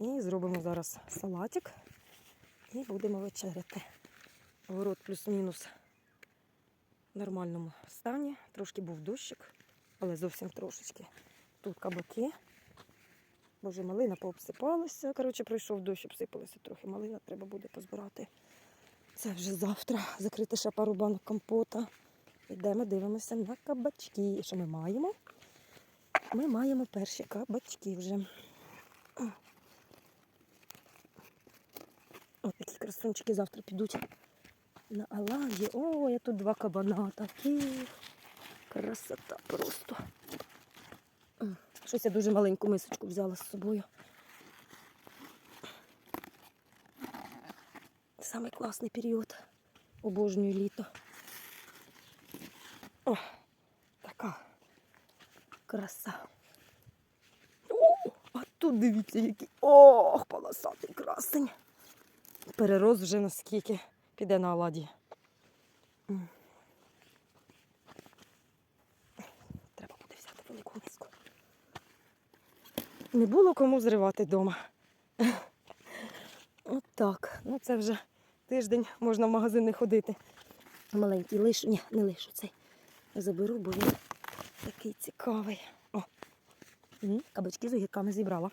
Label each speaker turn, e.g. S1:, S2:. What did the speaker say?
S1: І зробимо зараз салатик і будемо вечеряти. Город плюс-мінус в нормальному стані. Трошки був дощик, але зовсім трошечки. Тут кабаки. Боже, малина пообсипалася. Коротше, пройшов дощ, обсипалася трохи. Малина треба буде позбирати. Це вже завтра. Закрити ще пару банок компота. Йдемо, дивимося на кабачки. І Що ми маємо? Ми маємо перші кабачки вже. Ось такі красунчики завтра підуть на Аладі. О, я тут два кабана такі. Красота просто. Щось я дуже маленьку мисочку взяла з собою. Самий класний період. Обожнюю літо. О, така краса. О, а тут дивіться, який. Ох, полосатий красень. Перерос вже наскільки піде на оладі. Треба буде взяти велику миску. Не було кому зривати вдома. От так. Ну це вже тиждень можна в магазин не ходити. Маленький лишу. Ні, не лишу цей. Заберу, бо він такий цікавий. О. Кабачки з огірками зібрала.